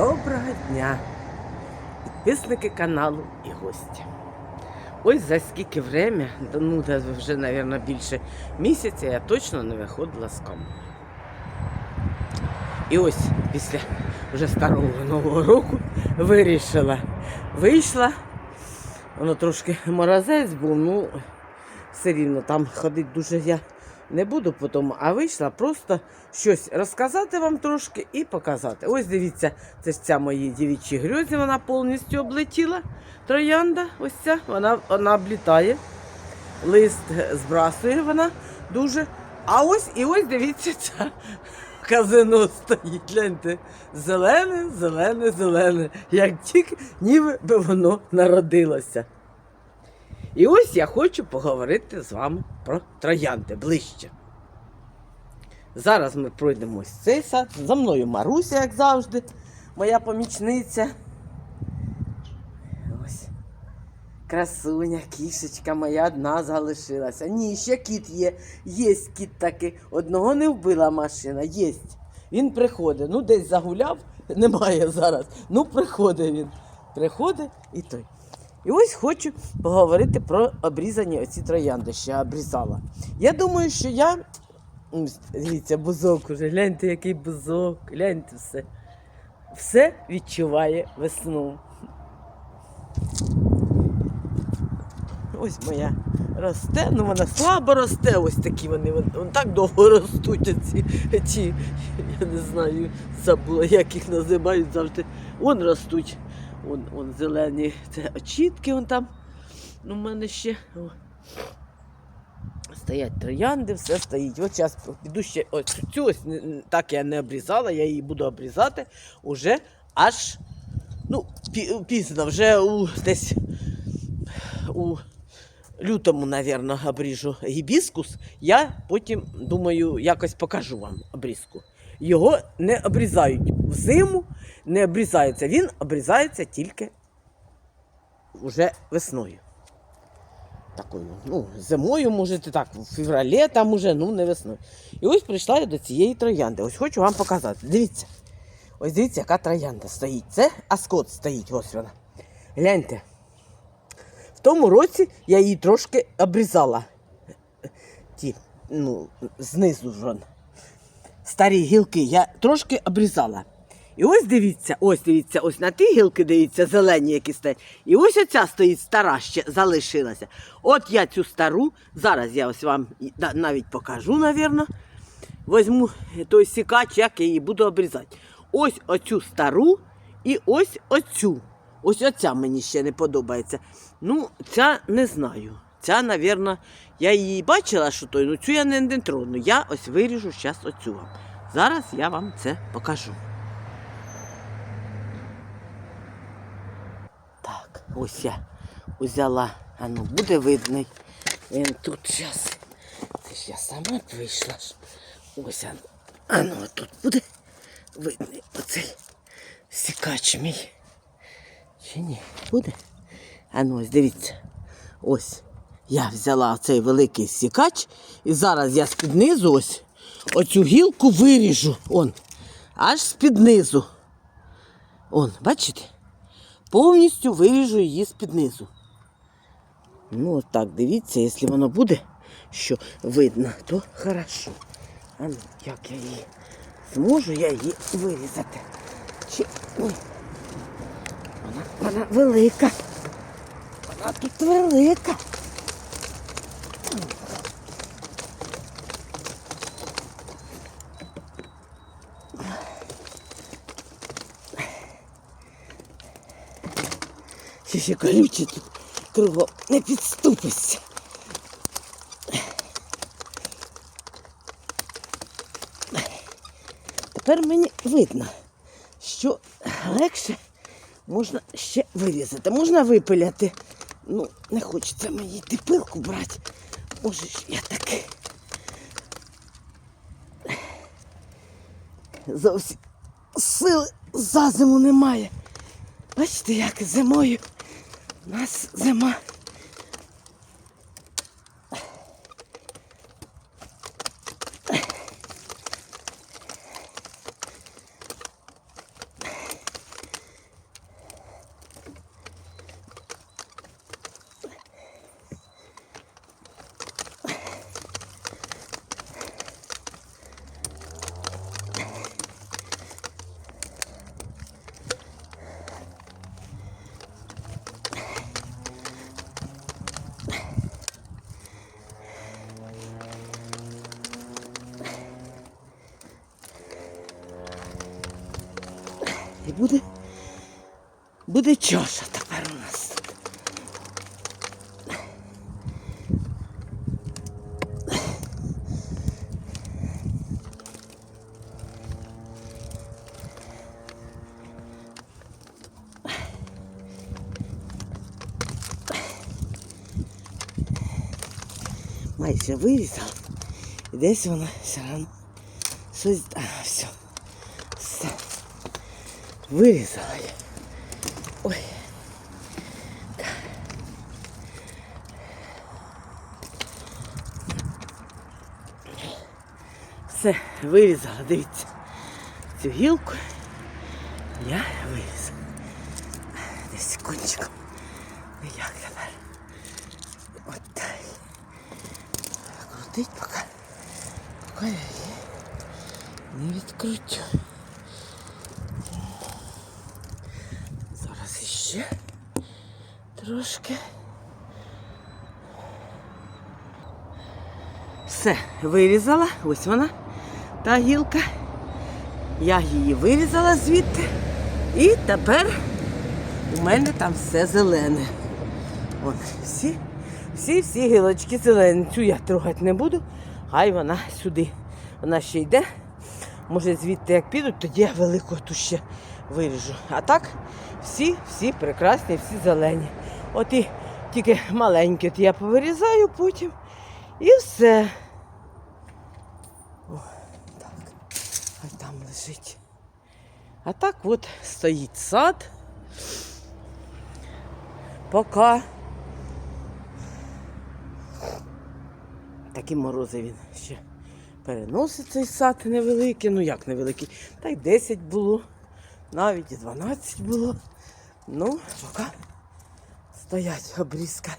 Доброго дня, підписники каналу і гості. Ось за скільки время, ну вже, мабуть, більше місяця, я точно не виходила з кому. І ось після вже старого нового року вирішила. Вийшла, воно трошки морозець був, ну все рівно там ходити дуже я не буду потім, а вийшла просто щось розказати вам трошки і показати. Ось дивіться, це ж ця мої дівічі грьозі, вона повністю облетіла. Троянда, ось ця, вона, вона облітає. Лист збрасує вона дуже. А ось і ось дивіться, ця казино стоїть. Гляньте, зелене, зелене, зелене. Як тільки ніби би воно народилося. І ось я хочу поговорити з вами про троянди ближче. Зараз ми пройдемо цей сад. За мною Маруся, як завжди, моя помічниця. Ось. Красуня, кішечка моя одна залишилася. Ні, ще кіт є. Є кіт таки. Одного не вбила машина, є. Він приходить. Ну, десь загуляв, немає зараз. Ну, приходить він. Приходить і той. І ось хочу поговорити про обрізані оці троянди, що я обрізала. Я думаю, що я. Дивіться, бузок уже, гляньте, який бузок, гляньте все. Все відчуває весну. Ось моя росте, ну вона слабо росте, ось такі вони, вон, вон так довго ростуть оці, ці, я не знаю, забула, як їх називають завжди. Вон ростуть, вон, вон зелені, це очітки вон там. Ну, в мене ще о, стоять троянди, все стоїть. От зараз піду ще ось цю ось так я не обрізала, я її буду обрізати уже аж ну, пізно, вже у, десь у лютому, напевно, обріжу гібіскус. Я потім, думаю, якось покажу вам обрізку. Його не обрізають взиму, не обрізається. Він обрізається тільки вже весною. Такою, ну, зимою, може, так, в февралі там уже, ну, не весною. І ось прийшла я до цієї троянди. Ось хочу вам показати. Дивіться. Ось дивіться, яка троянда стоїть. Це аскот стоїть, ось вона. Гляньте. В тому році я її трошки обрізала. Ті, ну, знизу ж. вон. Старі гілки я трошки обрізала. І ось дивіться, ось дивіться, ось на ті гілки дивіться, зелені, які стоять. І ось оця стоїть стара ще залишилася. От я цю стару, зараз я ось вам навіть покажу, напевно. Возьму той сікач, як я її буду обрізати. Ось оцю стару і ось оцю. Ось оця мені ще не подобається. Ну, ця не знаю. Ця, напевно, я її бачила, що той, ну цю я не, трону. Я ось виріжу зараз оцю вам. Зараз я вам це покажу. Так, ось я взяла. А ну, буде видно. Він тут зараз. Це ж я сама прийшла. ж. Ось а, а ну, тут буде видно оцей сікач мій. Чи ні? Буде? А ну ось дивіться. Ось я взяла цей великий сікач, і зараз я з-під низу ось оцю гілку виріжу. Он. Аж з-під низу. Он, бачите? Повністю виріжу її з-під низу. Ну, так, дивіться, якщо воно буде, що видно, то хорошо. А ну, як я її зможу я її вирізати. Чи... Ой. Вона, вона велика. Вона тут велика. Ще колючі тут кругом не підступишся. Тепер мені видно, що легше можна ще вирізати. Можна випиляти. Ну, не хочеться мені йти пилку брати. Може, ж я таки. Зовсім сили за зиму немає. Бачите, як зимою нас зима. І буде, буде чаша тепер у нас майже вирізав. І десь воно все одно щось. А, все. Все. Вирізала я. вирізала, дивіться. Цю гілку я вирізала. Десь секундчиком. Ну як тепер? От так. Крутить поки. Поки я її не відкручу. Зараз іще трошки. Все, вирізала. Ось вона, Та гілка. Я її вирізала звідти. І тепер у мене там все зелене. Вон, всі, всі, всі гілочки зелені. Цю я трогати не буду, хай вона сюди. Вона ще йде. Може звідти як підуть, тоді я велику ту ще виріжу. А так всі, всі прекрасні, всі зелені. От і тільки маленькі от я повирізаю потім. І все. О, так. Хай там лежить. А так от стоїть сад. Поки. Такі морози він ще переносить цей сад невеликий. Ну як невеликий? Та й 10 було, навіть і 12 було. Ну, поки стоять обрізка.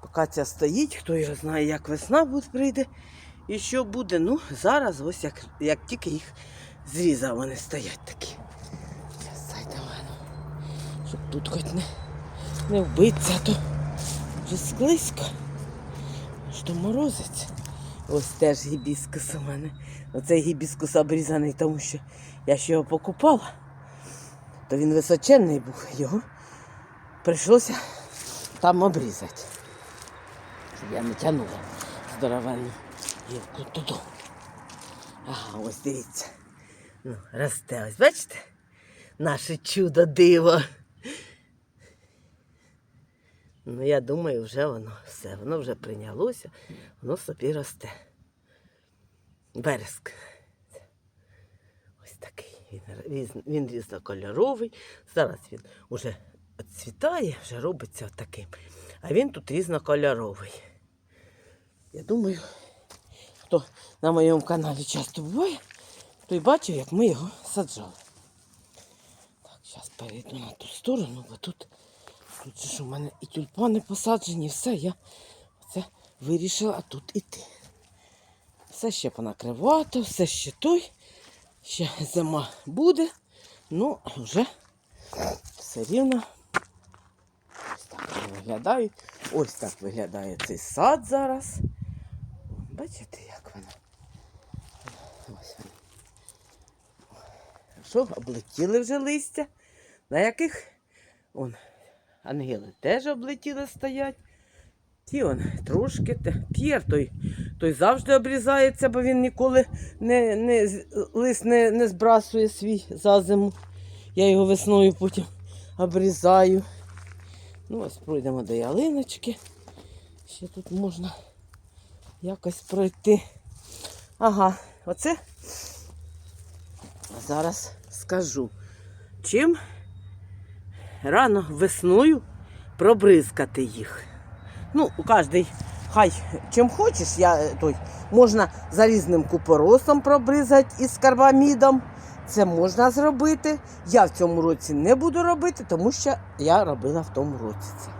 Поки ця стоїть, хто його знає, як весна буде прийде і що буде. Ну, зараз ось як, як тільки їх зрізав, вони стоять такі. Зараз зайдемо, щоб тут хоч не, не вбиться, а то вже склизько. Що морозить. Ось теж гібіскус у мене. Оцей гібіскус обрізаний, тому що я ще його покупала, то він височенний був, його прийшлося там обрізати. Я не тягнула здоровенну гілку туди. Ага, ось дивіться. Ну, росте, ось бачите? Наше чудо диво. Ну, я думаю, вже воно все, воно вже прийнялося, воно собі росте. Березк. Ось такий. Він, різ- він різнокольоровий. Зараз він уже відцвітає, вже робиться таким. А він тут різнокольоровий. Я думаю, хто на моєму каналі часто буває, той бачив, як ми його саджали. Так, зараз перейду на ту сторону, бо тут, тут ж у мене і тюльпани посаджені, все, я це вирішила тут іти. Все ще понакривато, все ще той. Ще зима буде. Ну, вже все рівно. Ось так вони виглядають. Ось так виглядає цей сад зараз. Бачите, як воно. Що, облетіли вже листя? На яких? Он, ангели теж облетіли стоять. Ті он трошки. П'єр той, той завжди обрізається, бо він ніколи не, не, лист не, не збрасує свій за зиму. Я його весною потім обрізаю. Ну, ось пройдемо до ялиночки. Ще тут можна якось пройти. Ага, оце зараз скажу. Чим рано весною пробризкати їх. Ну, у кожний хай чим хочеш, я той, можна залізним купоросом пробризати із карбамідом. Це можна зробити. Я в цьому році не буду робити, тому що я робила в тому році це.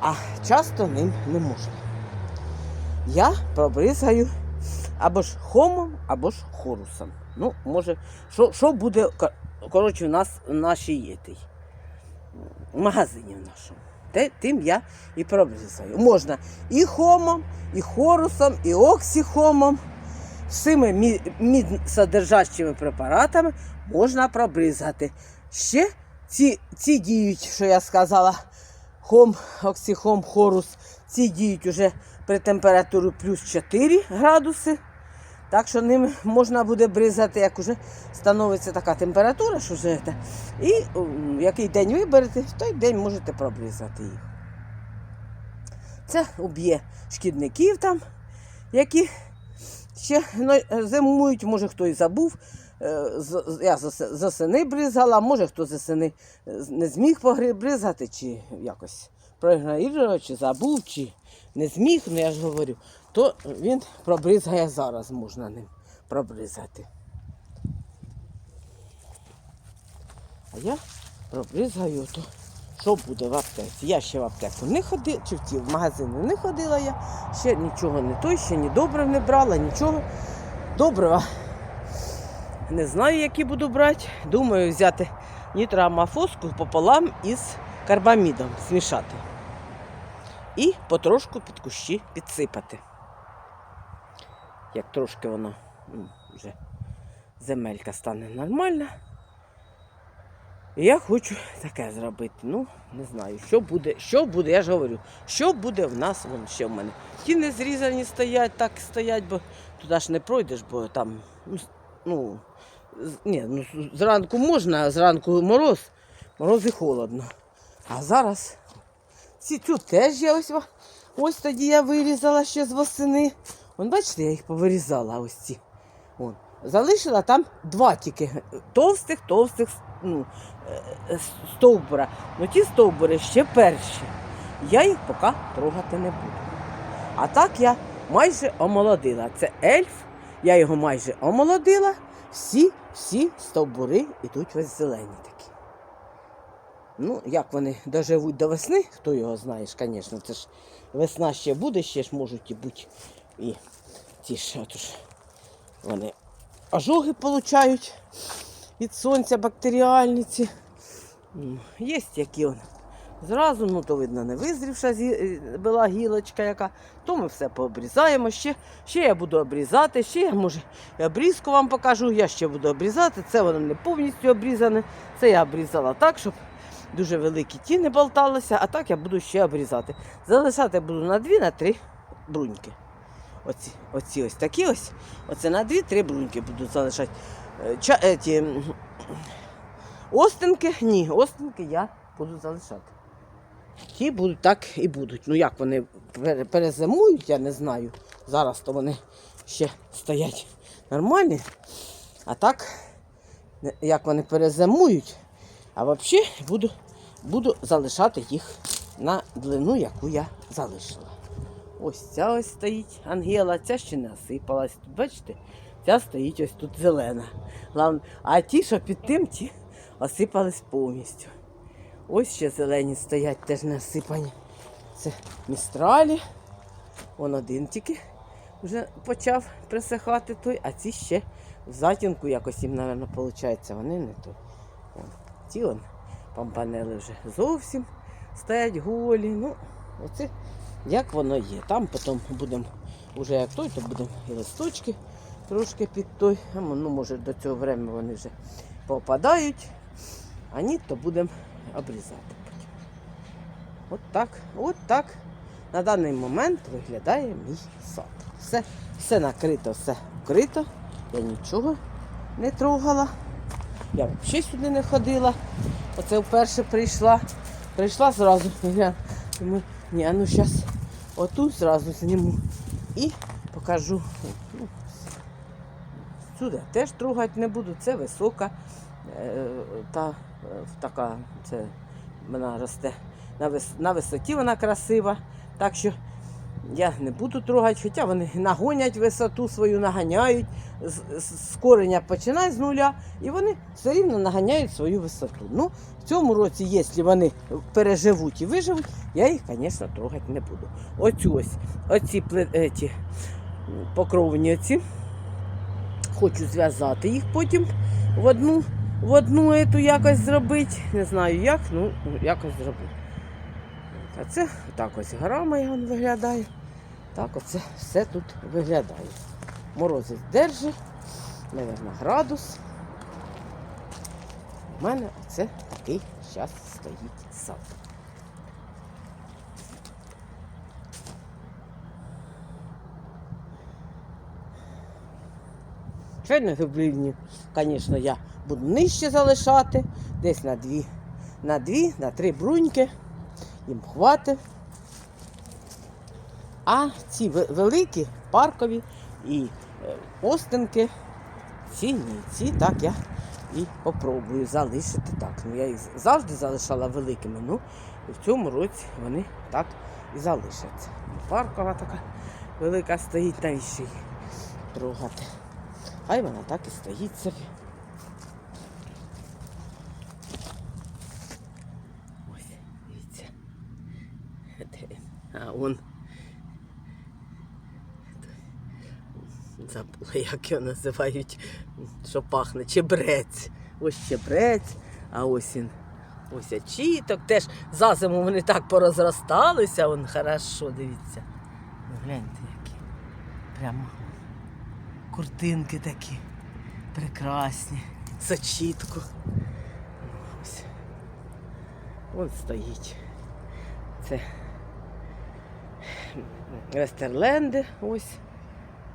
А часто ним не можна. Я пробризаю або ж хомом, або ж хорусом. Ну, може, що, що буде, коротше, у нас в нашій єтій, в магазині в нашому. Те, тим я і пробрізаю. Можна і хомом, і хорусом, і оксіхомом. всіми мі- мідсодержащими препаратами можна пробризати. Ще ці, ці діють, що я сказала, хом, оксихом, хорус, ці діють уже при температурі плюс 4 градуси. Так що ними можна буде бризати, як вже становиться така температура, що вже це. І який день виберете, в той день можете пробризати їх. Це уб'є шкідників там, які ще ну, зимують, може хто і забув. Е, Я за, сини бризала, може хто за сини е, не зміг бризати, чи якось проігнорував, чи забув, чи не зміг, ну я ж говорю, то він пробризгає зараз, можна ним пробризати. А я пробризгаю то, що буде в аптеці. Я ще в аптеку не ходила, чи в ті в магазини не ходила я, ще нічого не той, ще ні добрив не брала, нічого. Добрива. Не знаю, які буду брати. Думаю, взяти нітроамофоску пополам із карбамідом, змішати. І потрошку під кущі підсипати. Як трошки воно м, вже земелька стане нормальна. Я хочу таке зробити. Ну, не знаю, що буде, що буде, я ж говорю, що буде в нас вон ще в мене. Ті не зрізані стоять, так стоять, бо туди ж не пройдеш, бо там, ну, ну, ні, ну зранку можна, а зранку мороз, мороз і холодно. А зараз ці цю теж я ось, ось тоді я вирізала ще з восени. Вон, бачите, я їх повирізала ось ці. Вон. Залишила там два тільки товстих, товстих ну, е, е, стовбура. Ну ті стовбури ще перші. Я їх поки трогати не буду. А так я майже омолодила. Це ельф, я його майже омолодила. Всі, всі стовбури йдуть весь зелені такі. Ну, як вони доживуть до весни, хто його знає, звісно, це ж весна ще буде, ще ж можуть і бути і ті ж, отож, вони ожоги получають від сонця бактеріальниці. Є які он. Зразу, ну то видно, не визрівша е, була гілочка яка, то ми все пообрізаємо. Ще, ще я буду обрізати, ще я може і обрізку вам покажу, я ще буду обрізати. Це воно не повністю обрізане. Це я обрізала так, щоб дуже великі ті не болталися, а так я буду ще обрізати. Залишати буду на дві, на три бруньки. Оці, оці ось такі ось. Оце на дві-три бруньки буду залишати. Е, Ча, еті, остинки, ні, остинки я буду залишати. Ті будуть так і будуть. Ну як вони перезимують, я не знаю. Зараз то вони ще стоять нормальні. А так, як вони перезимують, а взагалі буду, буду залишати їх на длину, яку я залишила. Ось ця ось стоїть Ангела, ця ще не осипалась. Бачите, ця стоїть ось тут зелена. А ті, що під тим, ті осипались повністю. Ось ще зелені стоять, теж не осипані. Це містралі. Вон один тільки вже почав присихати той, а ці ще в затінку якось їм, мабуть, виходить. Вони не той. Ті он пампанели вже зовсім стоять голі. Ну, оце як воно є. Там потім будемо, вже як той, то будемо і листочки трошки під той. Ну, може, до цього времени вони вже попадають. А ні, то будемо обрізати. От так, от так на даний момент виглядає мій сад. Все, все накрито, все вкрито. Я нічого не трогала. Я взагалі сюди не ходила. Оце вперше прийшла. Прийшла зразу. Я думаю, ні, ну зараз отут зразу зніму і покажу. Ну, Сюди теж трогати не буду. Це висока, та е, така, це вона росте на, вис, на висоті, вона красива. Так що я не буду трогати, хоча вони нагонять висоту свою, наганяють, з, з, кореня починають з нуля, і вони все рівно наганяють свою висоту. Ну, в цьому році, якщо вони переживуть і виживуть, я їх, звісно, трогати не буду. Оцю ось, оці пле- покровні оці. Хочу зв'язати їх потім в одну, в одну ету якось зробити. Не знаю як, ну якось зроблю. А це так ось гора моя виглядає. Так оце все тут виглядає. Морозець держить, мабуть, градус. У мене це такий зараз стоїть сад. Чайно гибридні, звісно, я буду нижче залишати, десь на дві, на дві, на три бруньки. Їм хватить. А ці великі, паркові і е, остинки, ці ні, ці так я і попробую залишити так. Ну, я їх завжди залишала великими, ну і в цьому році вони так і залишаться. Ну, Паркова така велика стоїть, навіщо її трогати. Хай вона так і стоїть собі. Ось, дивіться. Де він? А он. Забула, як його називають, що пахне. Чебрець. Ось чебрець, а ось він. Ось очіток. Теж за зиму вони так порозросталися, он хорошо, дивіться. Ну, гляньте які. Прямо куртинки такі прекрасні. Зачітку. Ось. Вон стоїть. Це Вестерленди. Ось.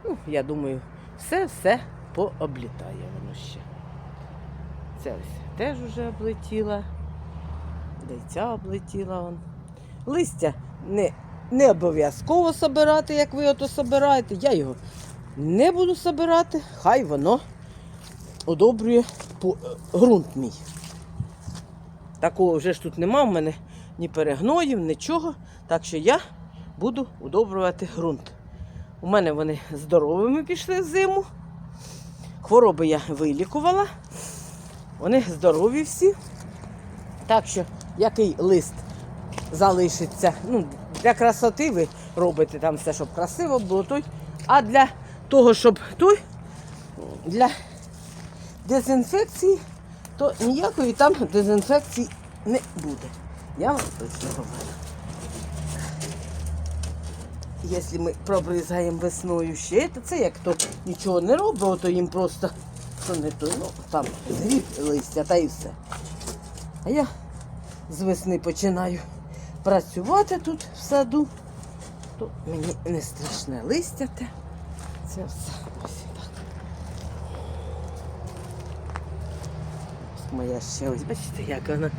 Ну, я думаю, все-все пооблітає воно ще. Це ось теж вже облетіла. Де й ця облетіла. Вон. Листя не, не обов'язково собирати, як ви ото собираєте. Я його не буду собирати, хай воно одобрює е, ґрунт мій. Такого вже ж тут нема в мене ні перегноїв, нічого. Так що я буду удобрювати ґрунт. У мене вони здоровими пішли зиму. Хвороби я вилікувала. Вони здорові всі. Так що, який лист залишиться. Ну, для красоти ви робите там все, щоб красиво було той. А для того, щоб той, для дезінфекції, то ніякої там дезінфекції не буде. Я вам точно говорю. Якщо ми пробризаємо весною ще, то це як то нічого не робить, то їм просто що не то, ну там згріб листя та і все. А я з весни починаю працювати тут в саду, то мені не страшне листя те. Це все так. Моя ще ось, бачите, як вона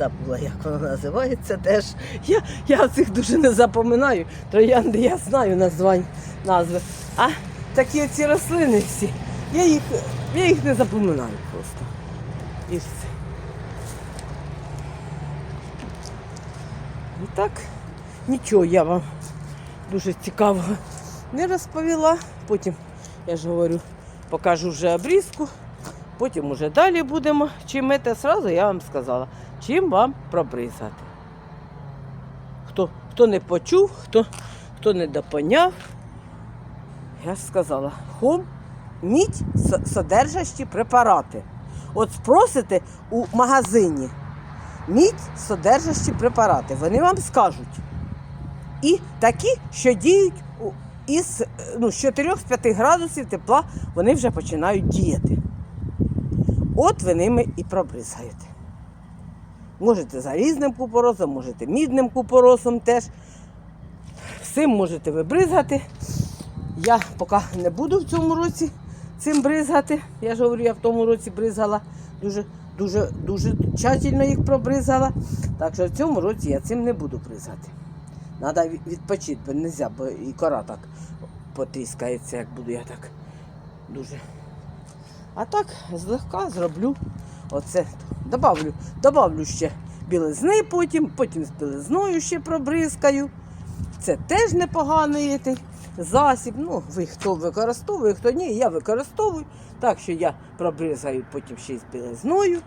забула, як вона називається теж. Я, я цих дуже не запоминаю. Троянди я знаю названь, назви. А такі ці рослини всі, я їх, я їх не запоминаю просто. І все. І так, нічого я вам дуже цікавого не розповіла. Потім, я ж говорю, покажу вже обрізку. Потім уже далі будемо. Чим це сразу я вам сказала, чим вам пробризати. Хто, хто не почув, хто, хто не допоняв, я ж сказала, хом, мідь со- содержащі препарати. От спросите у магазині мідь содержащі препарати. Вони вам скажуть. І такі, що діють із ну, з 4-5 градусів тепла, вони вже починають діяти. От ви ними і пробризаєте. Можете залізним купоросом, можете мідним купоросом теж. Всім можете ви бризгати. Я поки не буду в цьому році цим бризгати. Я ж говорю, я в тому році бризгала дуже, дуже, дуже тщательно їх пробризгала. Так що в цьому році я цим не буду бризгати. Треба відпочити, бо не можна, бо і кора так потріскається, як буду я так дуже. А так злегка зроблю оце. Добавлю, добавлю ще білизни потім, потім з білизною ще пробризкаю. Це теж непоганий засіб. Ну, ви хто використовує, хто ні, я використовую. Так що я пробризаю потім ще з білизною,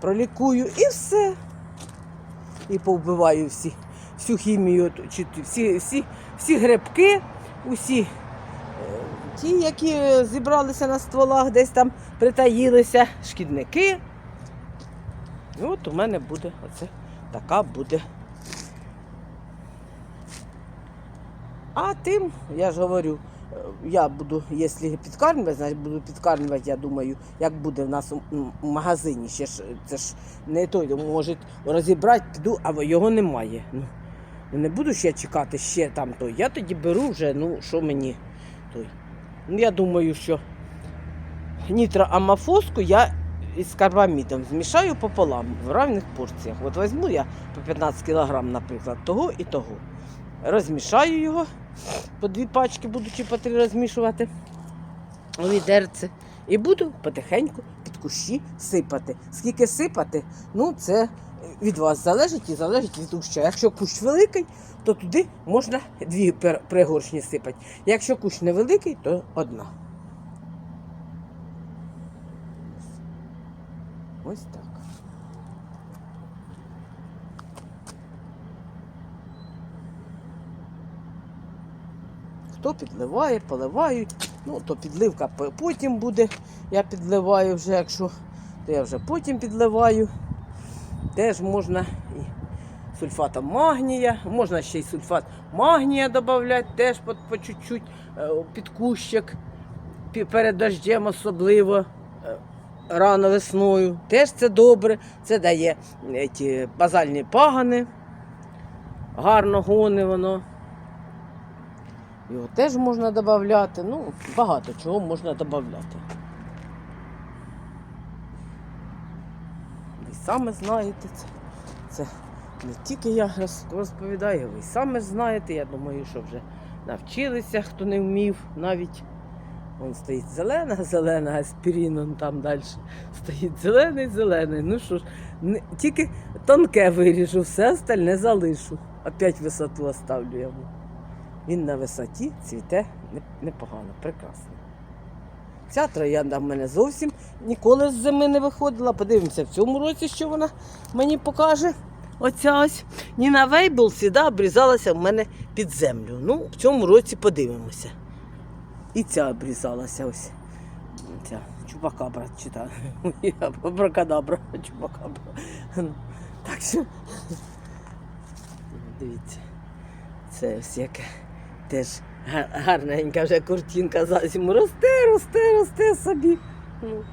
пролікую і все. І повбиваю всі, всю хімію, всі, всі, всі грибки, усі ті, які зібралися на стволах, десь там притаїлися, шкідники. І от у мене буде оце така буде. А тим, я ж говорю, я буду, якщо підкармлювати, значить буду підкармлювати, я думаю, як буде в нас у, магазині. Ще ж це ж не той, може розібрати, піду, а його немає. Ну, не буду ще чекати ще там той. Я тоді беру вже, ну, що мені той. Я думаю, що нітроамофоску я із карбамідом змішаю пополам в рівних порціях. От візьму я по 15 кг, наприклад, того і того. Розмішаю його, по дві пачки буду по три розмішувати у відерце. І буду потихеньку під кущі сипати. Скільки сипати, ну це від вас залежить і залежить від куща. Якщо кущ великий, то туди можна дві пригоршні сипати. Якщо кущ невеликий, то одна. Ось так. Хто підливає, поливають. Ну, то підливка потім буде. Я підливаю вже, якщо, то я вже потім підливаю. Теж можна сульфатом магнія, можна ще й сульфат магнія додати, теж по, по чуть-чуть е, під кущик, перед дождем особливо. е, Рано весною. Теж це добре. Це дає е, ті базальні пагани. Гарно гони воно. Його теж можна додати. Ну, багато чого можна додати. Ви саме знаєте це. Це не тільки я розповідаю, ви саме знаєте. Я думаю, що вже навчилися, хто не вмів навіть. Вон стоїть зелена, зелена, аспірин, он там далі стоїть зелений, зелений. Ну що ж, не, тільки тонке виріжу, все остальне залишу. Опять висоту оставлю йому. Він на висоті цвіте непогано, прекрасно. Ця троянда в мене зовсім ніколи з зими не виходила. Подивимося в цьому році, що вона мені покаже. Оця ось Ніна Вейбл сіда обрізалася в мене під землю. Ну, в цьому році подивимося. І ця обрізалася ось. Ця чупакабра читаю. Абракадабра, чупакабра. Так що. Дивіться. Це ось яке теж гарненька вже куртинка за зиму. Росте, росте, росте собі. Ну.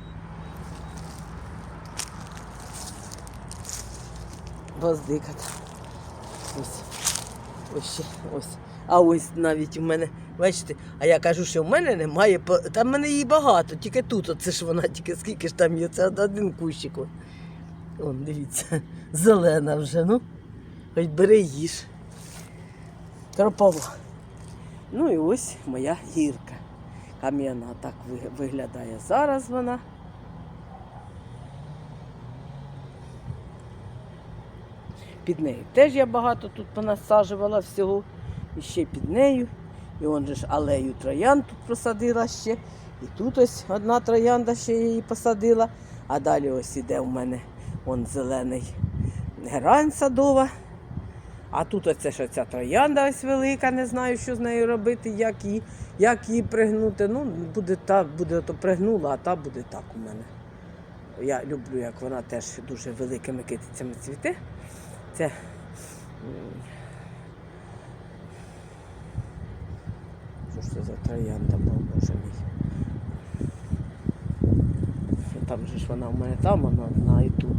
Гвоздика там. Ось. Ось ще, ось. А ось навіть у мене, бачите, а я кажу, що в мене немає, там в мене її багато, тільки тут, оце ж вона, тільки скільки ж там є, це один кущик. О, Вон, дивіться, зелена вже, ну. Хоч бери їж. Кропова. Ну і ось моя гірка. Кам'яна так виглядає зараз вона. Під нею теж я багато тут понасаджувала всього. І ще під нею. І он же ж алею троянд тут посадила ще. І тут ось одна троянда ще її посадила. А далі ось іде у мене он зелений герань садова. А тут оце ж ця троянда ось велика, не знаю, що з нею робити, як її, як її пригнути. Ну, буде та, буде ото пригнула, а та буде так у мене. Я люблю, як вона теж дуже великими китицями цвіте. Це що ж це за троянда, боже мій. Там же ж вона в мене там, вона одна і тут.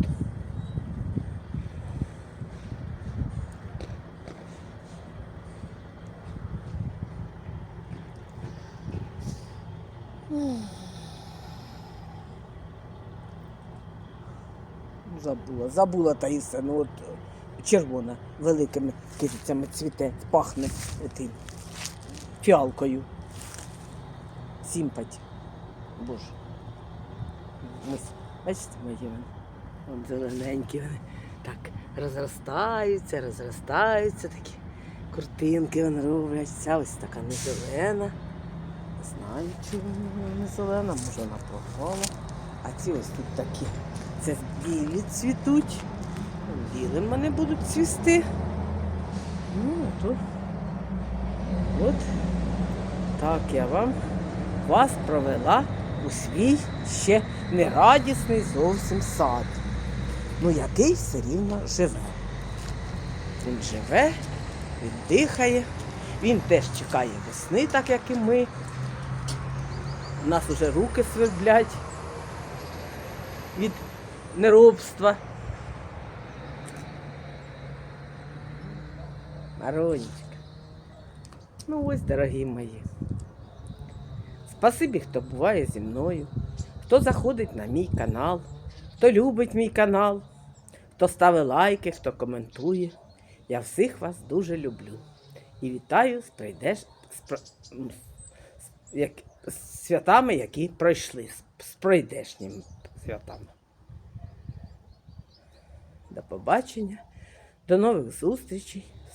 Забула, забула та і все. Ну от червона великими китицями цвіте, пахне тим фіалкою. Сімпать. Боже. Ось, бачите, мої вони. Вон зелененькі вони. Так розростаються, розростаються такі куртинки вони роблять. Ця ось така не зелена. Не знаю, чи вона не зелена, може вона пропала. А ці ось тут такі. Це білі цвітуть. Білим вони будуть цвісти. Ну, то от так я вам вас провела у свій ще нерадісний зовсім сад. Ну, який все рівно живе. Він живе, він дихає, він теж чекає весни, так як і ми. У нас уже руки сверблять від неробства. Маронечка. Ну ось, дорогі мої. Спасибі, хто буває зі мною, хто заходить на мій канал, хто любить мій канал, хто ставить лайки, хто коментує. Я всіх вас дуже люблю. І вітаю з прийдеш як, з святами, які пройшли, з пройдешніми святами. До побачення, до нових зустрічей.